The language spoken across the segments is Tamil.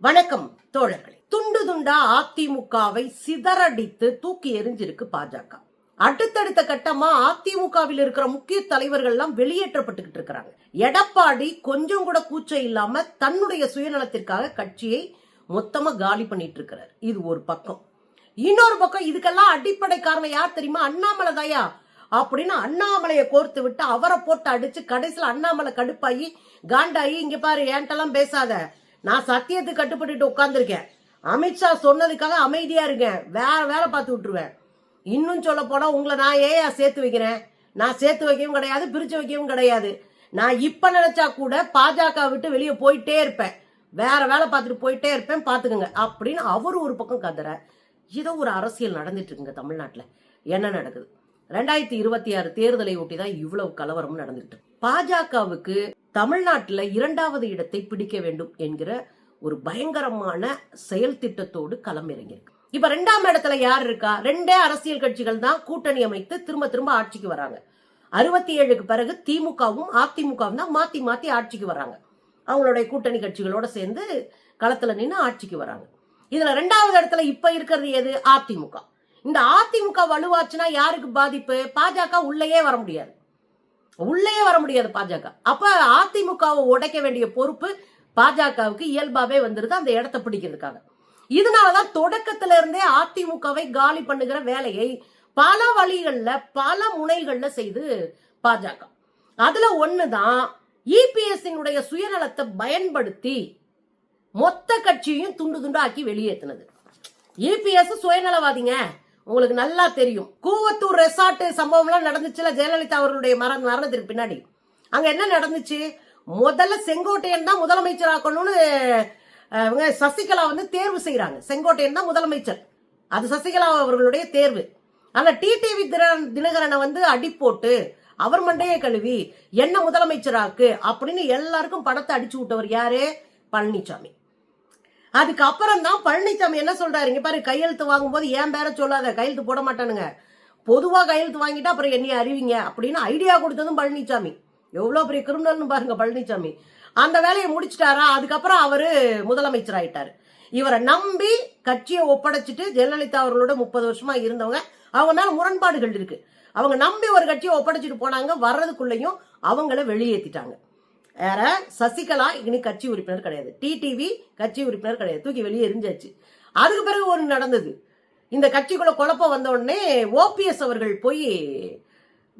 வணக்கம் தோழர்களே. துண்டு துண்டா அதிமுகவை சிதறடித்து தூக்கி எறிஞ்சிருக்கு பாஜக. அடுத்தடுத்த கட்டமா அதிமுகவில் இருக்கிற முக்கிய தலைவர்கள் எல்லாம் வெளியேற்றப்பட்டுக்கிட்டு இருக்கிறாங்க. எடப்பாடி கொஞ்சம் கூட கூச்சம் இல்லாம தன்னுடைய சுயநலத்திற்காக கட்சியை மொத்தமா காலி பண்ணிட்டு இருக்கிறார். இது ஒரு பக்கம். இன்னொரு பக்கம் இதுக்கெல்லாம் அடிப்படை காரணம் யார் தெரியுமா? அண்ணாமலை தாயா? அப்படின்னு அண்ணாமலையை கோர்த்து விட்டு அவரை போட்டு அடிச்சு கடைசியில் அண்ணாமலை கடுப்பாகி காண்டாயி இங்க பாரு ஏன்ட்டெல்லாம் பேசாத. நான் சத்தியத்துக்கு கட்டுப்பட்டுட்டு உட்காந்துருக்கேன் அமித்ஷா சொன்னதுக்காக அமைதியா இருக்கேன் வேற வேலை பார்த்து விட்டுருவேன். இன்னும் சொல்ல போனா உங்களை நான் ஏயா சேர்த்து வைக்கிறேன்? நான் சேர்த்து வைக்கவும் கிடையாது பிரிச்சு வைக்கவும் கிடையாது. நான் இப்ப நினைச்சா கூட பாஜக விட்டு வெளியே போயிட்டே இருப்பேன். வேற வேலை பார்த்துட்டு போயிட்டே இருப்பேன். பாத்துக்கோங்க அப்படின்னு அவர் ஒரு பக்கம் கதற. ஏதோ ஒரு அரசியல் நடந்துட்டு இருக்குங்க தமிழ்நாட்டில். என்ன நடக்குது? ரெண்டாயிரத்தி இருபத்தி ஆறு தேர்தலை ஒட்டி தான் இவ்வளவு கலவரம் நடந்துகிட்டு பாஜகவுக்கு தமிழ்நாட்டில் இரண்டாவது இடத்தை பிடிக்க வேண்டும் என்கிற ஒரு பயங்கரமான செயல் திட்டத்தோடு களமிறங்கியிருக்கு. இப்ப ரெண்டாம் இடத்துல யார் இருக்கா? ரெண்டே அரசியல் கட்சிகள் தான் கூட்டணி அமைத்து திரும்ப திரும்ப ஆட்சிக்கு வராங்க. அறுபத்தி ஏழுக்கு பிறகு திமுகவும் அதிமுகவும் தான் மாத்தி மாத்தி ஆட்சிக்கு வராங்க. அவங்களுடைய கூட்டணி கட்சிகளோட சேர்ந்து களத்துல நின்று ஆட்சிக்கு வராங்க. இதுல ரெண்டாவது இடத்துல இப்ப இருக்கிறது எது? அதிமுக. இந்த அதிமுக வலுவாச்சுன்னா யாருக்கு பாதிப்பு? பாஜக உள்ளேயே வர முடியாது. உள்ளேயே வர முடியாது பாஜக. அப்ப அதிமுகவை உடைக்க வேண்டிய பொறுப்பு பாஜகவுக்கு இயல்பாவே வந்துருது அந்த இடத்தை பிடிக்கிறதுக்காக. இதனாலதான் தொடக்கத்துல இருந்தே அதிமுகவை காலி பண்ணுகிற வேலையை பல வழிகள்ல பல முனைகள்ல செய்து பாஜக. அதுல ஒண்ணுதான் இபிஎஸ்னுடைய சுயநலத்தை பயன்படுத்தி மொத்த கட்சியையும் துண்டு துண்டு ஆக்கி வெளியேற்றினது இபிஎஸ் சுயநலவாதிங்க. உங்களுக்கு நல்லா தெரியும். கூவத்தூர் ரெசார்ட் சம்பவம்லாம் நடந்துச்சுல ஜெயலலிதா அவர்களுடைய மர மரணத்திற்கு பின்னாடி. அங்க என்ன நடந்துச்சு? முதல்ல செங்கோட்டையன் தான் முதலமைச்சர் ஆக்கணும்னு இவங்க சசிகலா வந்து தேர்வு செய்யறாங்க செங்கோட்டையன் தான் முதலமைச்சர். அது சசிகலா அவர்களுடைய தேர்வு. ஆனா டிடிவி தினகரனை வந்து அடி போட்டு அவர் மண்டையை கழுவி என்ன முதலமைச்சராக்கு அப்படின்னு எல்லாருக்கும் படத்தை அடிச்சு விட்டவர் யாரு? பழனிசாமி அதுக்கு அப்புறம் தான் பழனிசாமி என்ன சொல்றாரு? இங்க பாரு கையெழுத்து வாங்கும்போது ஏன் பேர சொல்லாத? கையெழுத்து போட மாட்டானுங்க. பொதுவா கையெழுத்து வாங்கிட்டா அப்புறம் என்னைய அறிவிங்க அப்படின்னு ஐடியா கொடுத்ததும் பழனிசாமி எவ்வளவு பெரிய கிரிமினல்னு பாருங்க பழனிசாமி அந்த வேலையை முடிச்சிட்டாரா? அதுக்கப்புறம் அவரு முதலமைச்சர் ஆயிட்டாரு. இவரை நம்பி கட்சியை ஒப்படைச்சிட்டு ஜெயலலிதா அவர்களோட முப்பது வருஷமா இருந்தவங்க அவங்க மேல முரண்பாடுகள் இருக்கு. அவங்க நம்பி ஒரு கட்சியை ஒப்படைச்சிட்டு போனாங்க வர்றதுக்குள்ளேயும் அவங்கள வெளியேற்றிட்டாங்க வேற சசிகலா இனி கட்சி உறுப்பினர் கிடையாது. டிடிவி கட்சி உறுப்பினர் கிடையாது. தூக்கி வெளியே எரிஞ்சாச்சு. அதுக்கு பிறகு ஒன்று நடந்தது. இந்த கட்சிக்குள்ள குழப்பம் வந்த உடனே ஓபிஎஸ் அவர்கள் போய்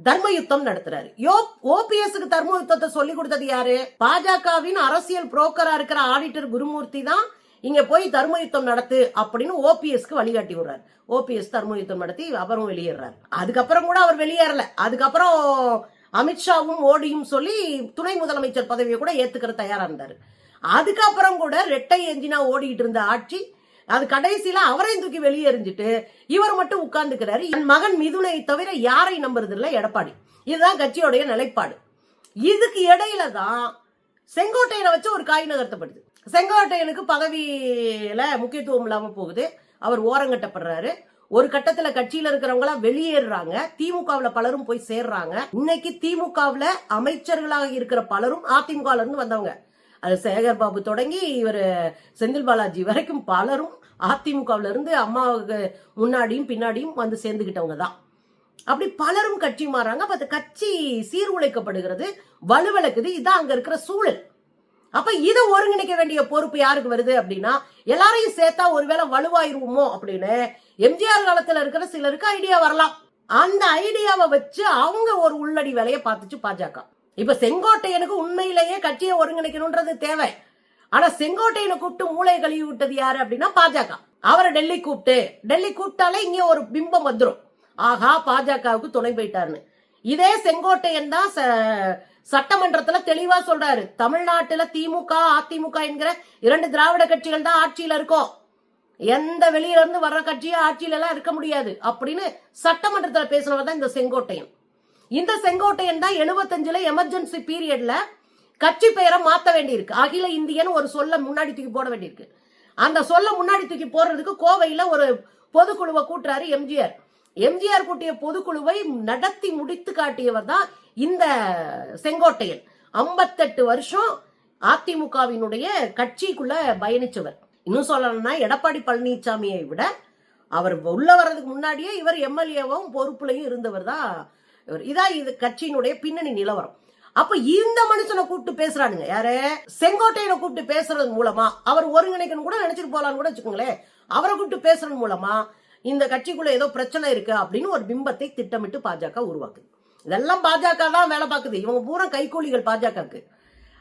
தர்மயுத்தம் நடத்துறாரு. யோ ஓபிஎஸ்க்கு தர்ம யுத்தத்தை சொல்லி கொடுத்தது யாரு? பாஜகவின் அரசியல் புரோக்கரா இருக்கிற ஆடிட்டர் குருமூர்த்தி தான் இங்க போய் தர்ம யுத்தம் நடத்து அப்படின்னு ஓபிஎஸ்க்கு வழிகாட்டி விடுறாரு. ஓபிஎஸ் தர்ம யுத்தம் நடத்தி அவரும் வெளியேறாரு. அதுக்கப்புறம் கூட அவர் வெளியேறல. அதுக்கப்புறம் அமித்ஷாவும் ஓடியும் சொல்லி துணை முதலமைச்சர் பதவியை கூட ஏத்துக்கிற தயாரா இருந்தாரு. அதுக்கப்புறம் கூட ரெட்டை எஞ்சினா ஓடிட்டு இருந்த ஆட்சி அது கடைசியில அவரையும் தூக்கி வெளியே எறிஞ்சிட்டு இவர் மட்டும் உட்கார்ந்துக்கிறாரு. என் மகன் மிதுனை தவிர யாரை நம்புறது இல்லை எடப்பாடி. இதுதான் கட்சியோடைய நிலைப்பாடு. இதுக்கு இடையில தான் செங்கோட்டையனை வச்சு ஒரு காய் நகர்த்தப்படுது. செங்கோட்டையனுக்கு பதவியில முக்கியத்துவம் இல்லாம போகுது. அவர் ஓரங்கட்டப்படுறாரு. ஒரு கட்டத்துல கட்சியில இருக்கிறவங்களா வெளியேறுறாங்க. திமுகவுல பலரும் போய் சேர்றாங்க. இன்னைக்கு திமுகவுல அமைச்சர்களாக இருக்கிற பலரும் அதிமுகல இருந்து வந்தவங்க. அது சேகர் பாபு தொடங்கி இவர் செந்தில் பாலாஜி வரைக்கும் பலரும் அதிமுகவுல இருந்து அம்மாவுக்கு முன்னாடியும் பின்னாடியும் வந்து சேர்ந்துகிட்டவங்க தான். அப்படி பலரும் கட்சி மாறாங்க அப்ப அந்த கட்சி சீர்குலைக்கப்படுகிறது வலுவிளக்குது இதான் அங்க இருக்கிற சூழல். அப்ப இதை ஒருங்கிணைக்க வேண்டிய பொறுப்பு யாருக்கு வருது அப்படின்னா எல்லாரையும் சேர்த்தா ஒருவேளை வலுவாயிருவோமோ அப்படின்னு எம்ஜிஆர் காலத்துல இருக்கிற சிலருக்கு ஐடியா வரலாம். அந்த ஐடியாவை வச்சு அவங்க ஒரு உள்ளடி வேலையை பார்த்துச்சு பாஜக. இப்ப செங்கோட்டையனுக்கு உண்மையிலேயே கட்சியை ஒருங்கிணைக்கணும்ன்றது தேவை. ஆனா செங்கோட்டையனை கூப்பிட்டு மூளையை கழுவி விட்டது யாரு அப்படின்னா பாஜக. அவரை டெல்லி கூப்பிட்டு டெல்லி கூப்பிட்டாலே இங்க ஒரு பிம்பம் வந்துடும் ஆஹா பாஜகவுக்கு துணை போயிட்டாருன்னு. இதே செங்கோட்டையன் தான் ச- சட்டமன்றத்துல தெளிவா சொல்றாரு. தமிழ்நாட்டுல திமுக அதிமுக என்கிற இரண்டு திராவிட கட்சிகள் தான் ஆட்சியில இருக்கும். எந்த வெளியில இருந்து வர்ற கட்சியும் ஆட்சியில எல்லாம் இருக்க முடியாது அப்படின்னு சட்டமன்றத்துல பேசினவர் தான் இந்த செங்கோட்டையன். இந்த செங்கோட்டையன் தான் எழுபத்தஞ்சுல எமர்ஜென்சி பீரியட்ல கட்சி பெயரை மாத்த வேண்டியிருக்கு. அகில இந்தியன் ஒரு சொல்ல முன்னாடி தூக்கி போட வேண்டியிருக்கு. அந்த சொல்ல முன்னாடி தூக்கி போடுறதுக்கு கோவையில ஒரு பொதுக்குழுவை கூட்டுறாரு எம்ஜிஆர். எம்ஜிஆர் கூட்டிய பொதுக்குழுவை நடத்தி முடித்து காட்டியவர் தான் இந்த செங்கோட்டையன். ஐம்பத்தெட்டு வருஷம் அதிமுகவினுடைய கட்சிக்குள்ள பயணிச்சவர். இன்னும் சொல்லணும்னா எடப்பாடி பழனிசாமியை விட அவர் உள்ள வர்றதுக்கு முன்னாடியே இவர் எம்எல்ஏவும் பொறுப்புலையும் இருந்தவர் தான் இவர். இதான் இது கட்சியினுடைய பின்னணி நிலவரம். அப்ப இந்த மனுஷனை கூப்பிட்டு பேசுறானுங்க. யாரு? செங்கோட்டையனை கூப்பிட்டு பேசுறது மூலமா. அவர் ஒருங்கிணைக்கணும் கூட நினைச்சிட்டு போலான்னு கூட வச்சுக்கோங்களேன். அவரை கூப்பிட்டு பேசுறது மூலமா இந்த கட்சிக்குள்ள ஏதோ பிரச்சனை இருக்கு அப்படின்னு ஒரு பிம்பத்தை திட்டமிட்டு பாஜக உருவாக்குது. இதெல்லாம் பாஜக தான் வேலை பார்க்குது. இவங்க பூரா கைகூலிகள் பாஜகவுக்கு.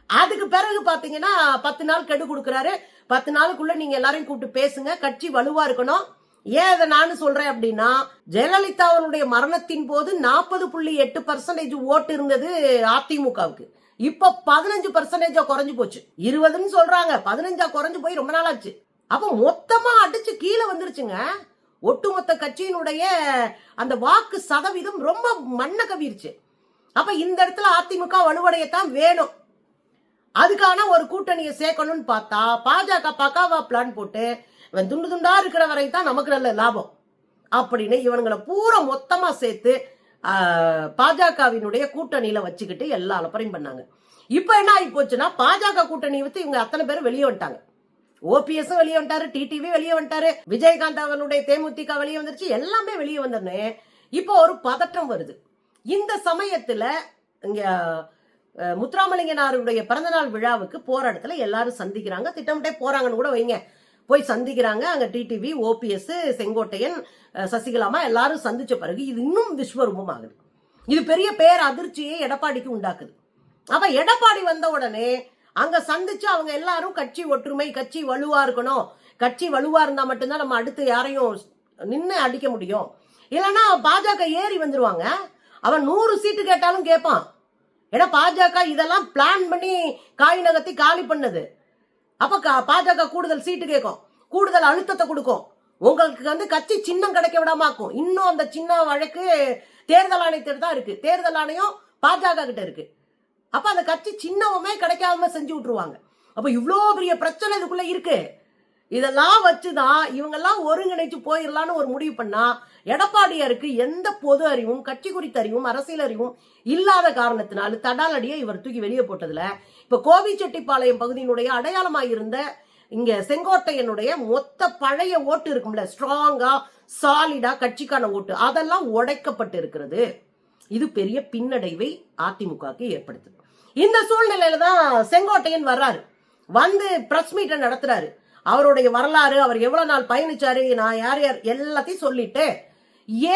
அதுக்கு பிறகு பாத்தீங்கன்னா பத்து நாள் கெடு கொடுக்குறாரு. பத்து நாளுக்குள்ள நீங்க எல்லாரையும் கூப்பிட்டு பேசுங்க. கட்சி வலுவா இருக்கணும். ஏன் அதை நானு சொல்றேன் அப்படின்னா ஜெயலலிதா அவருடைய மரணத்தின் போது நாற்பது புள்ளி எட்டு பர்சன்டேஜ் ஓட்டு இருந்தது அதிமுகவுக்கு. இப்ப பதினஞ்சு பர்சன்டேஜா குறைஞ்சு போச்சு. இருபதுன்னு சொல்றாங்க. பதினஞ்சா குறைஞ்சு போய் ரொம்ப நாள் ஆச்சு அப்ப மொத்தமா அடிச்சு கீழே வந்துருச்சுங்க. ஒட்டுமொத்த கட்சியினுடைய அந்த வாக்கு சதவீதம் ரொம்ப மண்ண கவிருச்சு. அப்ப இந்த இடத்துல அதிமுக வலுவடையத்தான் வேணும். அதுக்கான ஒரு கூட்டணியை சேர்க்கணும்னு பார்த்தா பாஜக பக்காவா பிளான் போட்டு இவன் துண்டு துண்டா இருக்கிற வரை தான் நமக்கு நல்ல லாபம். அப்படின்னு இவனுங்களை பூரா மொத்தமா சேர்த்து பாஜகவினுடைய கூட்டணியில வச்சுக்கிட்டு எல்லா அலப்பறையும் பண்ணாங்க இப்ப என்ன ஆகி போச்சுன்னா பாஜக கூட்டணி வச்சு இவங்க அத்தனை பேரும் வெளியே வந்துட்டாங்க. ஓபிஎஸ் வெளியே வந்துட்டாரு டிடிவி வெளியே வந்துட்டாரு விஜயகாந்த் அவனுடைய தேமுதிக வெளியே வந்துருச்சு எல்லாமே வெளியே வந்தனே இப்போ ஒரு பதற்றம் வருது. இந்த சமயத்துல இங்க முத்துராமலிங்கனாருடைய பிறந்தநாள் விழாவுக்கு போற இடத்துல எல்லாரும் சந்திக்கிறாங்க. திட்டமிட்டே போறாங்கன்னு கூட வைங்க. போய் சந்திக்கிறாங்க. அங்க டிடிவி ஓபிஎஸ் செங்கோட்டையன் சசிகலாமா எல்லாரும் சந்திச்ச பிறகு இது இன்னும் விஸ்வரூபம் ஆகுது. இது பெரிய பேர் அதிர்ச்சியை எடப்பாடிக்கு உண்டாக்குது. அப்ப எடப்பாடி வந்த உடனே அங்க சந்திச்சு அவங்க எல்லாரும் கட்சி ஒற்றுமை கட்சி வலுவா இருக்கணும். கட்சி வலுவா இருந்தா மட்டும்தான் நம்ம அடுத்து யாரையும் நின்று அடிக்க முடியும். இல்லைன்னா பாஜக ஏறி வந்துருவாங்க. அவன் நூறு சீட்டு கேட்டாலும் கேட்பான். ஏன்னா பாஜக இதெல்லாம் பிளான் பண்ணி காய் நகர்த்தி காலி பண்ணது. அப்ப கா- பாஜக கூடுதல் சீட்டு கேட்கும். கூடுதல் அழுத்தத்தை கொடுக்கும். உங்களுக்கு வந்து கட்சி சின்னம் கிடைக்க விடாமாக்கும். இன்னும் அந்த சின்ன வழக்கு தேர்தல் ஆணையத்திட்ட தான் இருக்கு. தேர்தல் ஆணையம் பாஜக கிட்ட இருக்கு. அப்ப அந்த கட்சி சின்னவமே கிடைக்காம செஞ்சு விட்டுருவாங்க. அப்ப இவ்வளோ பெரிய பிரச்சனை இதுக்குள்ள இருக்கு. இதெல்லாம் வச்சுதான் இவங்கெல்லாம் ஒருங்கிணைச்சு போயிடலான்னு ஒரு முடிவு பண்ணா எடப்பாடியாருக்கு எந்த பொது அறிவும் கட்சி குறித்த அறிவும் அரசியல் அறிவும் இல்லாத காரணத்தினால தடாலடியை இவர் தூக்கி வெளியே போட்டதுல இப்ப கோபிச்செட்டிப்பாளையம் பகுதியினுடைய அடையாளமாக இருந்த இங்க செங்கோட்டையனுடைய மொத்த பழைய ஓட்டு இருக்கும்ல ஸ்ட்ராங்கா சாலிடா கட்சிக்கான ஓட்டு அதெல்லாம் உடைக்கப்பட்டு இருக்கிறது இது பெரிய பின்னடைவை அதிமுகவுக்கு ஏற்படுத்துது. இந்த சூழ்நிலையில தான் செங்கோட்டையன் வர்றாரு. வந்து பிரஸ் மீட்டை நடத்துறாரு. அவருடைய வரலாறு அவர் எவ்வளவு நாள் பயணிச்சாரு நான் யார் யார் எல்லாத்தையும் சொல்லிட்டு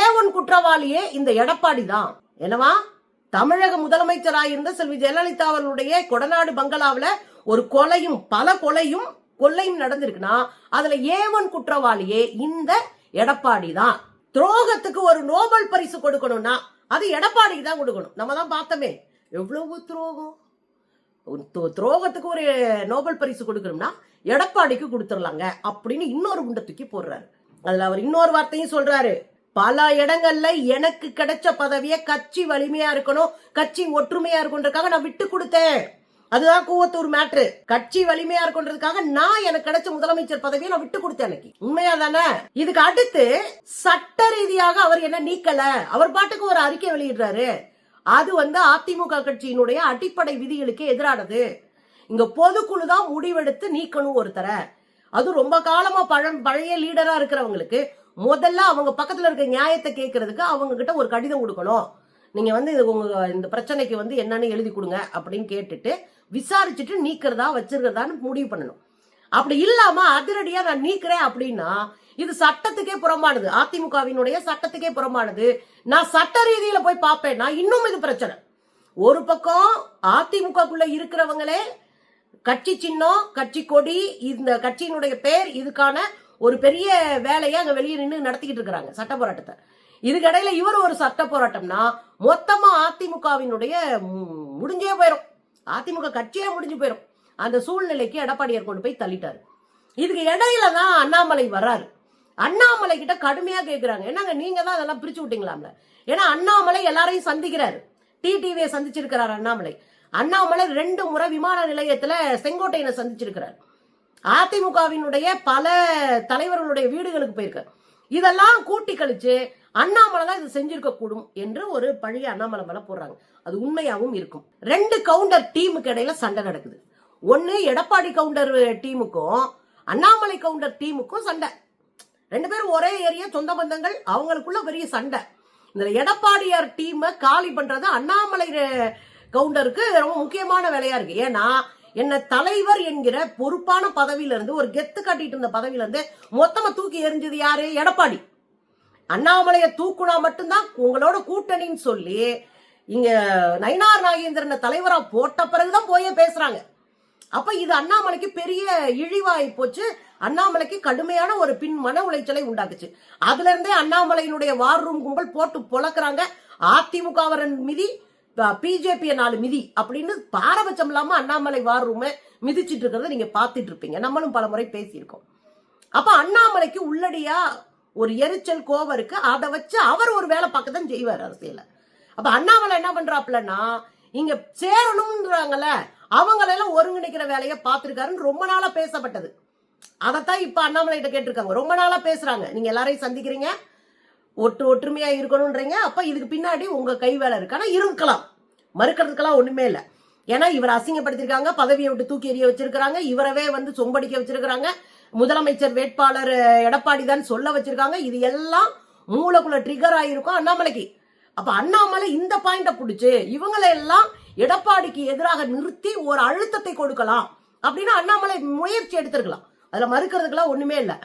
ஏவன் குற்றவாளியே இந்த எடப்பாடி தான்? என்னவா? தமிழக முதலமைச்சராயிருந்த செல்வி ஜெயலலிதா அவர்களுடைய கொடநாடு பங்களாவில் ஒரு கொலையும் பல கொலையும் கொள்ளையும் நடந்திருக்குன்னா அதுல ஏவன் குற்றவாளியே இந்த எடப்பாடி தான்? துரோகத்துக்கு ஒரு நோபல் பரிசு கொடுக்கணும்னா அது எடப்பாடிக்கு தான் கொடுக்கணும். நம்ம தான் பார்த்தோமே. எவ்வளவு துரோகம்? துரோகத்துக்கு ஒரு நோபல் பரிசு கொடுக்கணும்னா எடப்பாடிக்கு கொடுத்துடலாங்க அப்படின்னு இன்னொரு குண்டை தூக்கி போடுறாரு. அதுல அவர் இன்னொரு வார்த்தையும் சொல்றாரு. பல இடங்கள்ல எனக்கு கிடைச்ச பதவியை கட்சி வலிமையா இருக்கணும் கட்சி ஒற்றுமையா இருக்குன்றதுக்காக நான் விட்டு கொடுத்தேன். அதுதான் கூவத்தூர் மேட்ரு கட்சி வலிமையா இருக்குன்றதுக்காக நான் எனக்கு கிடைச்ச முதலமைச்சர் பதவியை நான் விட்டு கொடுத்தேன் எனக்கு உண்மையா தானே? இதுக்கு அடுத்து சட்ட ரீதியாக அவர் என்ன நீக்கல? அவர் பாட்டுக்கு ஒரு அறிக்கை வெளியிடுறாரு. அது வந்து அதிமுக கட்சியினுடைய அடிப்படை விதிகளுக்கு எதிரானது. இங்க பொதுக்குழு தான் முடிவெடுத்து நீக்கணும் ஒருத்தரை. அது ரொம்ப காலமா பழம் பழைய லீடரா இருக்கிறவங்களுக்கு முதல்ல அவங்க பக்கத்துல இருக்க நியாயத்தை கேட்கறதுக்கு அவங்க கிட்ட ஒரு கடிதம் கொடுக்கணும். நீங்க வந்து இது உங்க இந்த பிரச்சனைக்கு வந்து என்னன்னு எழுதி கொடுங்க அப்படின்னு கேட்டுட்டு விசாரிச்சுட்டு நீக்கிறதா வச்சிருக்கிறதான்னு முடிவு பண்ணணும். அப்படி இல்லாம அதிரடியா நான் நீக்கிறேன் அப்படின்னா இது சட்டத்துக்கே புறம்பானது. அதிமுகவினுடைய சட்டத்துக்கே புறம்பானது. நான் சட்ட ரீதியில போய் பார்ப்பேன்னா இன்னும் இது பிரச்சனை. ஒரு பக்கம் அதிமுகக்குள்ள இருக்கிறவங்களே கட்சி சின்னம் கட்சி கொடி இந்த கட்சியினுடைய பேர் இதுக்கான ஒரு பெரிய வேலையை அங்க வெளியே நின்று நடத்திக்கிட்டு இருக்கிறாங்க சட்ட போராட்டத்தை. இதுக்கடையில இவர் ஒரு சட்ட போராட்டம்னா மொத்தமா அதிமுகவினுடைய முடிஞ்சே போயிடும் அதிமுக கட்சியே முடிஞ்சு போயிடும் அந்த சூழ்நிலைக்கு எடப்பாடியார் கொண்டு போய் தள்ளிட்டாரு. இதுக்கு இடையில தான் அண்ணாமலை வர்றாரு. அண்ணாமலை கிட்ட கடுமையா கேக்குறாங்க. என்னங்க நீங்க தான் அதெல்லாம் பிரிச்சு விட்டீங்களாம்ல? ஏன்னா அண்ணாமலை எல்லாரையும் சந்திக்கிறாரு. டிடிவியை சந்திச்சிருக்கிறார் அண்ணாமலை. அண்ணாமலை ரெண்டு முறை விமான நிலையத்துல செங்கோட்டையனை சந்திச்சிருக்கிறார். அதிமுகவினுடைய பல தலைவர்களுடைய வீடுகளுக்கு போயிருக்கார். இதெல்லாம் கூட்டி கழிச்சு அண்ணாமலை தான் இது செஞ்சிருக்க கூடும் என்று ஒரு பழைய அண்ணாமலை மேல போடுறாங்க. அது உண்மையாகவும் இருக்கும். ரெண்டு கவுண்டர் டீமுக்கு இடையில சண்டை நடக்குது. ஒன்று எடப்பாடி கவுண்டர் டீமுக்கும் அண்ணாமலை கவுண்டர் டீமுக்கும் சண்டை. ரெண்டு பேரும் ஒரே ஏரியா சொந்த பந்தங்கள் அவங்களுக்குள்ள பெரிய சண்டை. இந்த எடப்பாடியார் டீமை காலி பண்றது அண்ணாமலை கவுண்டருக்கு ரொம்ப முக்கியமான வேலையா இருக்கு. ஏன்னா என்ன தலைவர் என்கிற பொறுப்பான பதவியில இருந்து ஒரு கெத்து காட்டிட்டு இருந்த பதவியில இருந்து மொத்தமா தூக்கி எரிஞ்சது யாரு? எடப்பாடி. அண்ணாமலையை தூக்குனா மட்டும்தான் உங்களோட கூட்டணின்னு சொல்லி இங்க நயினார் நாகேந்திரனை தலைவரா போட்ட பிறகுதான் போயே பேசுறாங்க. அப்ப இது அண்ணாமலைக்கு பெரிய இழிவாய் போச்சு. அண்ணாமலைக்கு கடுமையான ஒரு பின் மன உளைச்சலை உண்டாக்குச்சு. அதுல இருந்தே அண்ணாமலையினுடைய வார் ரூம் கும்பல் போட்டு பொழக்கிறாங்க. அதிமுகவரன் மிதி பிஜேபி நாலு மிதி அப்படின்னு பாரபட்சம் இல்லாம அண்ணாமலை வார் ரூமை மிதிச்சிட்டு இருக்கிறத நீங்க பார்த்துட்டு இருப்பீங்க. நம்மளும் பல முறை பேசியிருக்கோம். அப்ப அண்ணாமலைக்கு உள்ளடியா ஒரு எரிச்சல் கோவம் இருக்கு. அதை வச்சு அவர் ஒரு வேலை பார்க்க தான் செய்வார் அரசியல அப்ப அண்ணாமலை என்ன பண்றாப்புலன்னா இங்க சேரணும்ன்றாங்கல்ல அவங்களெல்லாம் ஒருங்கிணைக்கிற வேலையை பார்த்துருக்காருன்னு ரொம்ப நாளா பேசப்பட்டது. அதைத்தான் இப்ப அண்ணாமலை கிட்ட கேட்டிருக்காங்க. ரொம்ப நாளா பேசுறாங்க. நீங்க எல்லாரையும் சந்திக்கிறீங்க. ஒட்டு ஒற்றுமையா இருக்கணும்ன்றீங்க. அப்ப இதுக்கு பின்னாடி உங்க கை வேலை இருக்கு. ஆனா இருக்கலாம். மறுக்கிறதுக்கெல்லாம் ஒண்ணுமே இல்லை. ஏன்னா இவர் அசிங்கப்படுத்திருக்காங்க பதவியை விட்டு தூக்கி எறிய வச்சிருக்கிறாங்க. இவரவே வந்து சொம்படிக்க வச்சிருக்கிறாங்க. முதலமைச்சர் வேட்பாளர் எடப்பாடி தான் சொல்ல வச்சிருக்காங்க. இது எல்லாம் மூளைக்குள்ள ட்ரிகர் ஆகிருக்கும் அண்ணாமலைக்கு. அப்ப அண்ணாமலை இந்த பாயிண்ட பிடிச்சு இவங்களை எல்லாம் எடப்பாடிக்கு எதிராக நிறுத்தி ஒரு அழுத்தத்தை கொடுக்கலாம் அப்படின்னு அண்ணாமலை முயற்சி எடுத்திருக்கலாம். அதுல மறுக்கிறதுக்கெல்லாம் ஒண்ணுமே இல்லை.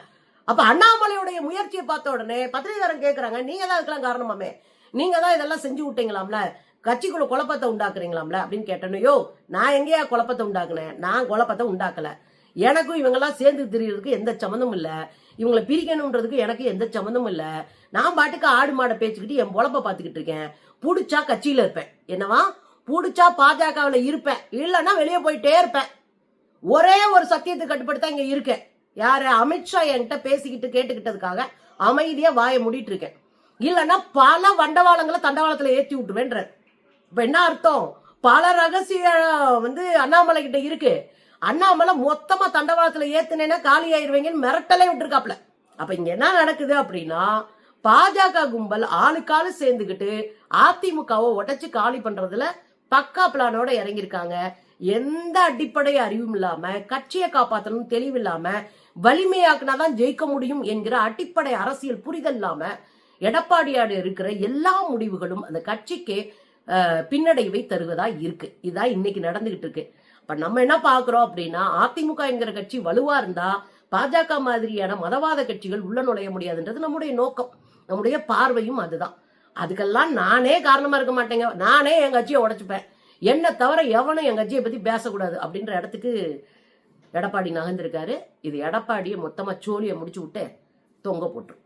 அப்ப அண்ணாமலையுடைய முயற்சியை பார்த்த உடனே பத்திரிகாரன் கேட்குறாங்க நீங்க தான் இதுக்கெல்லாம் காரணமாமே. நீங்க தான் இதெல்லாம் செஞ்சு விட்டீங்களாம்ல? கட்சிக்குள்ள குழப்பத்தை உண்டாக்குறீங்களாம்ல? அப்படின்னு கேட்டனையோ நான் எங்கேயா குழப்பத்தை உண்டாக்குனேன்? நான் குழப்பத்தை உண்டாக்கல. எனக்கும் இவங்கெல்லாம் சேர்ந்து திரியறதுக்கு எந்த சம்மந்தமும் இல்லை. இவங்களை பிரிக்கணுன்றதுக்கு எனக்கு எந்த சம்மந்தமும் இல்லை. நான் பாட்டுக்கு ஆடு மாடை பேச்சுக்கிட்டு என் பொழப்ப பார்த்துக்கிட்டு இருக்கேன். பிடிச்சா கட்சியில் இருப்பேன். என்னவா? பிடிச்சா பாஜகவில் இருப்பேன். இல்லைன்னா வெளியே போயிட்டே இருப்பேன். ஒரே ஒரு சத்தியத்தை கட்டுப்படுத்தா இங்கே இருக்கேன். யார்? அமித்ஷா என்கிட்ட பேசிக்கிட்டு கேட்டுக்கிட்டதுக்காக அமைதியாக வாயை மூடிட்டு இருக்கேன். இல்லைன்னா பல வண்டவாளங்களை தண்டவாளத்தில் ஏற்றி விட்டுருவேன்றார். இப்போ என்ன அர்த்தம்? பல ரகசிய வந்து அண்ணாமலை கிட்ட இருக்கு. அண்ணாமலை மொத்தமாக தண்டவாளத்தில் ஏற்றுனேன்னா காலி ஆயிருவீங்கன்னு மிரட்டலே விட்டுருக்காப்ல அப்போ இங்கே என்ன நடக்குது அப்படின்னா பாஜக கும்பல் ஆளுக்காளு சேர்ந்துக்கிட்டு அதிமுகவை உடச்சி காலி பண்றதுல பக்கா பிளானோட இறங்கியிருக்காங்க. எந்த அடிப்படை அறிவும் இல்லாம கட்சியை காப்பாற்றணும் தெளிவில்லாம வலிமையாக்குனாதான் ஜெயிக்க முடியும் என்கிற அடிப்படை அரசியல் புரிதல் இல்லாம எடப்பாடியாடு இருக்கிற எல்லா முடிவுகளும் அந்த கட்சிக்கு பின்னடைவை தருவதா இருக்கு. இதான் இன்னைக்கு நடந்துகிட்டு இருக்கு. இப்ப நம்ம என்ன பாக்குறோம் அப்படின்னா அதிமுக என்கிற கட்சி வலுவா இருந்தா பாஜக மாதிரியான மதவாத கட்சிகள் உள்ள நுழைய முடியாதுன்றது நம்முடைய நோக்கம். நம்முடைய பார்வையும் அதுதான். அதுக்கெல்லாம் நானே காரணமா இருக்க மாட்டேங்க. நானே என் கட்சியை உடைச்சுப்பேன். என்ன தவிர எவனும் என் கட்சியை பத்தி பேசக்கூடாது அப்படின்ற இடத்துக்கு எடப்பாடி நகர்ந்திருக்காரு. இது எடப்பாடியை மொத்தமா சோழியை முடிச்சு விட்டு தொங்க போட்டுரும்.